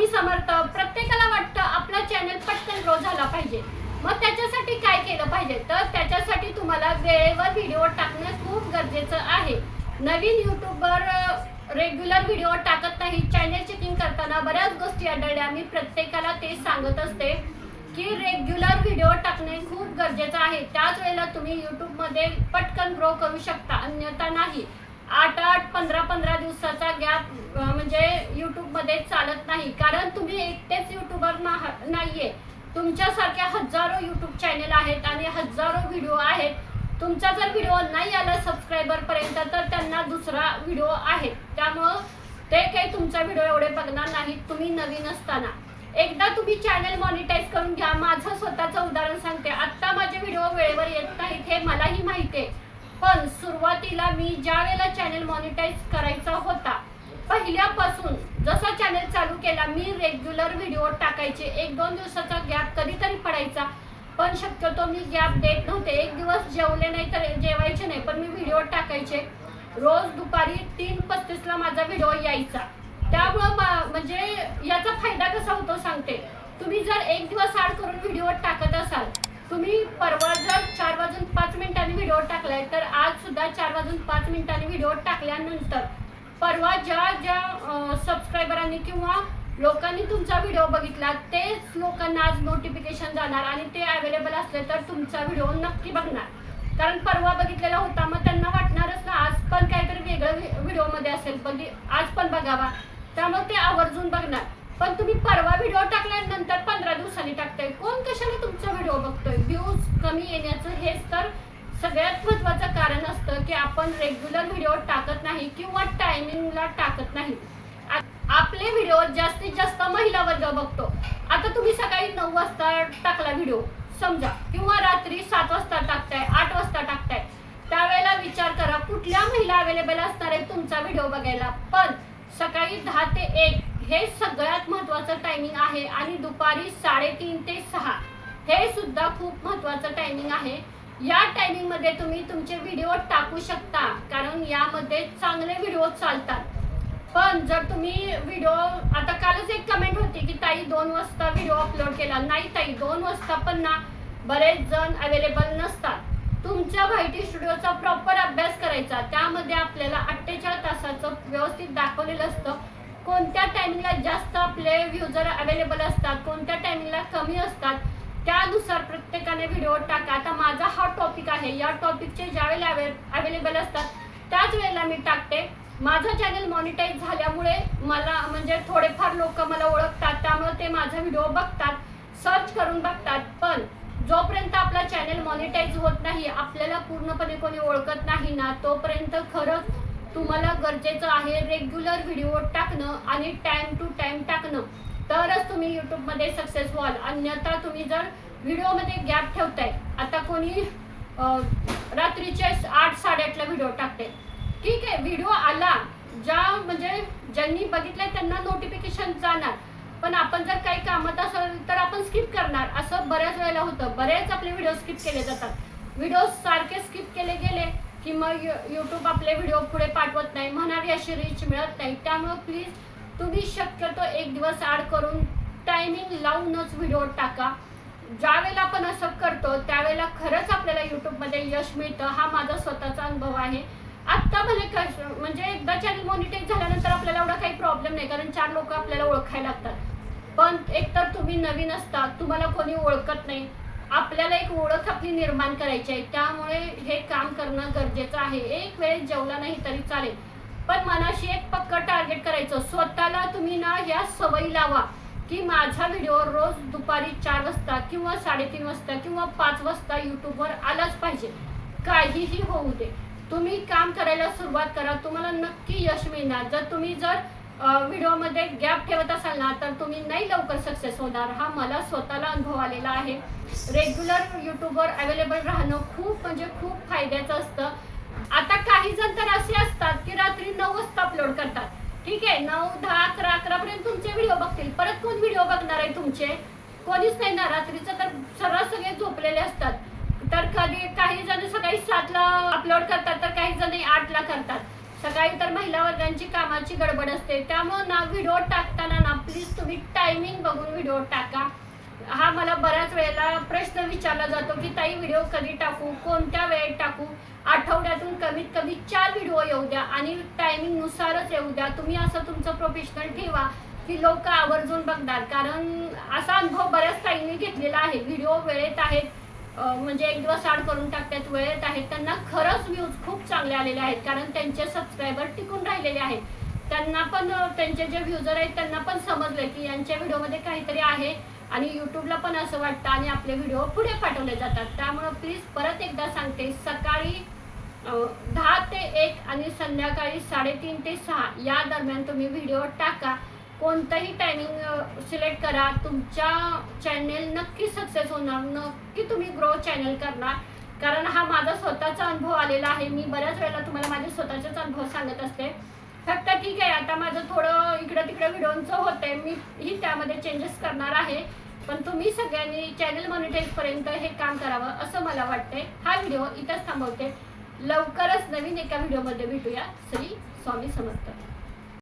स्वामी समर्थ प्रत्येकाला वाटतं आपला चॅनल पटकन ग्रो झाला पाहिजे. मग त्याच्यासाठी काय केलं पाहिजे? तर त्याच्यासाठी तुम्हाला वेळेवर व्हिडिओ टाकणं खूप गरजेचं आहे. नवीन युट्यूबवर रेग्युलर व्हिडिओ टाकत नाही चॅनल चेकिंग करताना बऱ्याच गोष्टी आढळल्या. मी प्रत्येकाला ते सांगत असते की रेग्युलर व्हिडिओ टाकणे खूप गरजेचं आहे. त्याच वेळेला तुम्ही यूट्यूबमध्ये पटकन ग्रो करू शकता अन्यथा नाही. आठ आठ पंधरा पंधरा दिवसाचा गॅप म्हणजे यूट्यूबमध्ये चालत नाही. कारण तुम्ही एकटेच युट्यूबर नाहीये. तुमच्यासारख्या हजारो यूट्यूब चॅनल आहेत आणि हजारो व्हिडिओ आहेत. तुमचा जर व्हिडिओ नाही आला सबस्क्रायबर पर्यंत तर त्यांना दुसरा व्हिडिओ आहे. त्यामुळं ते काही तुमचा व्हिडिओ एवढे बघणार नाहीत तुम्ही नवीन असताना. एकदा तुम्ही चॅनल मॉनिटाईज करून घ्या. माझं स्वतःचं उदाहरण सांगते. आत्ता माझे व्हिडिओ वेळेवर येत नाहीत हे मलाही माहिती आहे. पण सुरुवातीला मी ज्या वेळेला चॅनल मॉनिटाईज करायचा होता पहिल्यापासून जसा चॅनल चालू केला मी रेग्युलर व्हिडिओ टाकायचे. एक दोन दिवसाचा गॅप कधीतरी पडायचा पण शक्यतो मी गॅप देत नव्हते. एक दिवस जेवले नाही तर जेवायचे नाही पण मी व्हिडिओ टाकायचे. रोज दुपारी तीन पस्तीसला माझा व्हिडिओ यायचा. त्यामुळं म्हणजे याचा फायदा कसा होतो सांगते. तुम्ही जर एक दिवस आड करून व्हिडिओ टाकत असाल तुम्ही परवा जर चार वाजून पाच मिनिटांनी व्हिडिओ टाकलाय तर एकदा चार वाजून पाच मिनिटांनी व्हिडिओ टाकल्यानंतर परवा ज्या ज्या सबस्क्रायबरांनी किंवा लोकांनी तुमचा व्हिडिओ बघितला तेच लोकांना आज नोटिफिकेशन जाणार आणि ते अवेलेबल असले तर तुमचा व्हिडिओ नक्की बघणार. कारण परवा बघितलेला होता मग त्यांना वाटणारच ना आज पण काहीतरी वेगळं व्हिडिओमध्ये असेल पण आज पण बघावा. त्यामुळे ते आवर्जून बघणार. पण तुम्ही परवा व्हिडिओ टाकल्यानंतर पंधरा दिवसांनी टाकताय. कोण कशाला तुमचा व्हिडिओ बघतोय? व्ह्यूज कमी येण्याचं हेच तर सगळ्यात महत्वाचं कारण असतं की आपण रेग्युलर व्हिडिओ टाकत नाही किंवा टायमिंगला टाकत नाही. आपले व्हिडिओ जास्तीत जास्त महिला वर्ग बघतो. आता तुम्ही सकाळी नऊ वाजता टाकला व्हिडिओ समजा किंवा रात्री सात वाजता टाकताय आठ वाजता टाकताय. त्यावेळेला विचार करा कुठल्या महिला अवेलेबल असणार आहे तुमचा व्हिडिओ बघायला? पण सकाळी दहा ते एक हे सगळ्यात महत्वाचं टायमिंग आहे आणि दुपारी साडेतीन ते सहा हे सुद्धा खूप महत्वाचं टायमिंग आहे. या टायमिंगमध्ये तुम्ही तुमचे व्हिडिओ टाकू शकता कारण यामध्ये चांगले व्हिडिओ चालतात. पण जर तुम्ही व्हिडिओ आता कालच एक कमेंट होती की ताई दोन वाजता व्हिडिओ अपलोड केला. नाही ताई दोन वाजता पण ना बरेच जण अवेलेबल नसतात. तुमच्या व्हायटी स्टुडिओचा प्रॉपर अभ्यास करायचा. त्यामध्ये आपल्याला अठ्ठेचाळीस तासाचं व्यवस्थित दाखवलेलं असतं. कोणत्या टायमिंगला जास्त आपले व्ह्युजर अवेलेबल असतात कोणत्या टायमिंगला कमी असतात त्यानुसार प्रत्येकाने व्हिडिओ टाका. आता माझा हा टॉपिक आहे. या टॉपिकचे ज्यावेळेला अवेलेबल असतात त्याच वेळेला मी टाकते. माझं चॅनल मॉनिटाईज झाल्यामुळे मला म्हणजे थोडेफार लोक मला ओळखतात. त्यामुळे ते माझा व्हिडिओ बघतात सर्च करून बघतात. पण जोपर्यंत आपला चॅनल मॉनिटाईज होत नाही आपल्याला पूर्णपणे कोणी ओळखत नाही ना तोपर्यंत खरंच तुम्हाला गरजेचं आहे रेग्युलर व्हिडिओ टाकणं आणि टाईम टू टाईम टाकणं. तरच तुम्ही यूट्यूबमध्ये सक्सेस व्हाल. अन्यथा तुम्ही जर व्हिडिओमध्ये गॅप ठेवताय आता कोणी रात्रीचे आठ साडेआठला व्हिडिओ टाकते ठीक आहे व्हिडिओ आला ज्या म्हणजे ज्यांनी बघितलंय त्यांना नोटिफिकेशन जाणार. पण आपण जर काही कामात असेल तर आपण स्किप करणार. असं बऱ्याच वेळेला होतं. बरेच आपले व्हिडिओ स्किप केले जातात. व्हिडिओ सारखे स्किप केले गेले की मग यूट्यूब आपले व्हिडिओ पुढे पाठवत नाही. म्हणावी अशी रीच मिळत नाही. त्यामुळे प्लीज तुम्ही शक्यतो एक दिवस आड करून टायमिंग लावूनच व्हिडिओ टाका. ज्यावेळेला आपण असं करतो त्यावेळेला खरंच आपल्याला यूट्यूबमध्ये यश मिळतं हा माझा स्वतःचा अनुभव आहे. आत्ता भले कश म्हणजे एकदा चॅनल मॉनिटाईज झाल्यानंतर आपल्याला एवढा काही प्रॉब्लेम नाही कारण चार लोक आपल्याला ओळखायला लागतात. पण एकतर तुम्ही नवीन असता तुम्हाला कोणी ओळखत नाही आपल्याला एक ओळख आपली निर्माण करायची आहे. त्यामुळे हे काम करणं गरजेचं आहे. एक वेळेस जेवला नाही तरी चालेल. पण मनाशी एक पक्क टार्गेट करायचं स्वतःला तुम्ही ना ह्या सवयी लावा की माझा व्हिडिओ रोज दुपारी चार वाजता किंवा साडेतीन वाजता किंवा पाच वाजता युट्यूबवर आलाच पाहिजे. काहीही होऊ दे. तुम्ही काम करायला सुरुवात करा. तुम्हाला नक्की यश मिळणार. जर तुम्ही जर व्हिडिओमध्ये गॅप ठेवत असाल ना तर तुम्ही नाही लवकर सक्सेस होणार. हा मला स्वतःला अनुभव आलेला आहे. रेग्युलर युट्यूबवर अवेलेबल राहणं खूप म्हणजे खूप फायद्याचं असतं. आता काय जण तर असे असतात की रात्री नऊ वाजता अपलोड करतात. ठीक आहे? नऊ दहा अकरा अकरा पर्यंत तुमचे व्हिडिओ बघतील. परत कोण व्हिडिओ बघणार आहे तुमचे? कोणीच नाही. ना रात्रीचं तर सर्रास सगळे झोपलेले असतात. तर कधी काही जण सकाळी सातला अपलोड करतात तर काही जण आठला करतात. सकाळी तर महिला वर्गांची कामाची गडबड असते. त्यामुळं ना व्हिडिओ टाकताना ना प्लीज तुम्ही टायमिंग बघून व्हिडिओ टाका. आम्हाला बऱ्याच वेळेला प्रश्न विचारला जातो की ताई व्हिडिओ कधी टाकू? कोणत्या वेळेत टाकू? आठवड्यातून कमीत कमी चार व्हिडिओ येऊ द्या आणि टायमिंग नुसारच येऊ द्या. तुम्ही असं तुमचं प्रोफेशनल ठेवा की लोक आवर्जून बघणार. कारण असा अनुभव बऱ्याच ताईंनी घेतलेला आहे. व्हिडिओ वेळेत आहेत म्हणजे एक दिवस आड करून टाकतात वेळेत आहेत. त्यांना खरंच व्ह्यूज खूप चांगले आलेले आहेत कारण त्यांचे सबस्क्रायबर टिकून राहिलेले आहेत. त्यांना पण त्यांचे जे व्ह्युजर आहेत त्यांना पण समजलं की यांच्या व्हिडिओमध्ये काहीतरी आहे. आणि यूट्यूबला पण असं वाटतं आणि आपले व्हिडिओ पुढे पाठवले जातात. त्यामुळं प्लीज परत एकदा सांगते सकाळी दहा ते एक आणि संध्याकाळी साडेतीन ते सहा या दरम्यान तुम्ही व्हिडिओ टाका. कोणतंही टायमिंग सिलेक्ट करा. तुमच्या चॅनेल नक्की सक्सेस होणार नक्की तुम्ही ग्रो चॅनेल करणार. कारण हा माझा स्वतःचा अनुभव आलेला आहे. मी बऱ्याच वेळेला तुम्हाला माझे स्वतःचेच अनुभव सांगत असते. फक्त ठीक आहे आता माझं थोडं इकडं तिकडं व्हिडिओचं होतंय. मी ही त्यामध्ये चेंजेस करणार आहे. पण तुम्ही सगळ्यांनी चॅनल मॉनिटाईजपर्यंत हे काम करावं असं मला वाटतंय. हा व्हिडिओ इथंच थांबवते. लवकरच नवीन एका व्हिडिओमध्ये भेटूया. श्री स्वामी समर्थ.